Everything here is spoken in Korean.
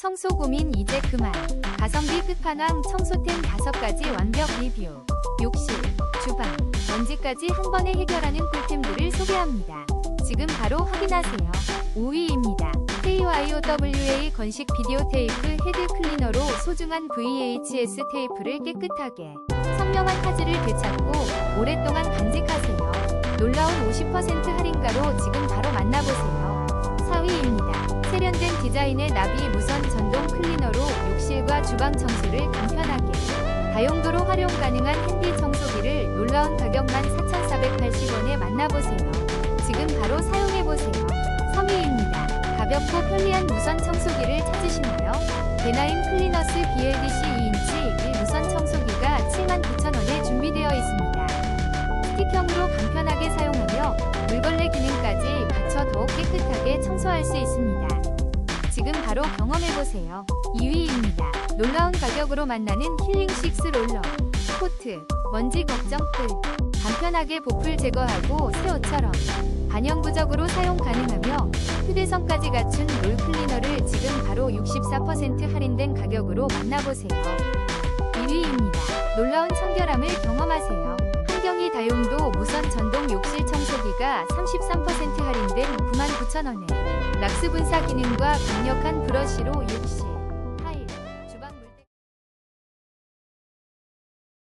청소 고민 이제 그만. 가성비 끝판왕 청소템 5가지 완벽 리뷰. 욕실, 주방, 먼지까지 한 번에 해결하는 꿀템들을 소개합니다. 지금 바로 확인하세요. 5위입니다. KYOWA 건식 비디오 테이프 헤드 클리너로 소중한 VHS 테이프를 깨끗하게 선명한 카즈를 되찾고 오랫동안 간직하세요. 놀라운 50% 할인가로 지금 바로 만나보세요. 4위입니다. 세련된 디자인의 나비 무선 전동 클리너로 욕실과 주방 청소를 간편하게 다용도로 활용 가능한 핸디 청소기를 놀라운 가격만 4,480원에 만나보세요. 지금 바로 사용해보세요. 3위입니다. 가볍고 편리한 무선 청소기를 찾으시나요? 베나임 클리너스 BLDC 2인치 1 무선 청소기가 79,000원에 준비되어 있습니다. 스틱형으로 간편하게 사용하며 물걸레 기능까지 갖춰 더욱 깨끗하게 청소할 수 있습니다. 지금 바로 경험해보세요. 2위입니다. 놀라운 가격으로 만나는 힐링식스 롤러. 코트, 먼지 걱정 끝. 간편하게 보풀 제거하고 새 옷처럼 반영구적으로 사용 가능하며 휴대성까지 갖춘 롤 클리너를 지금 바로 64% 할인된 가격으로 만나보세요. 1위입니다. 놀라운 청결함을 경험하세요. 한경이 다용도 무선 전동 욕실 청소기가 33% 할인된 99,000원에 락스 분사 기능과 강력한 브러쉬로 욕실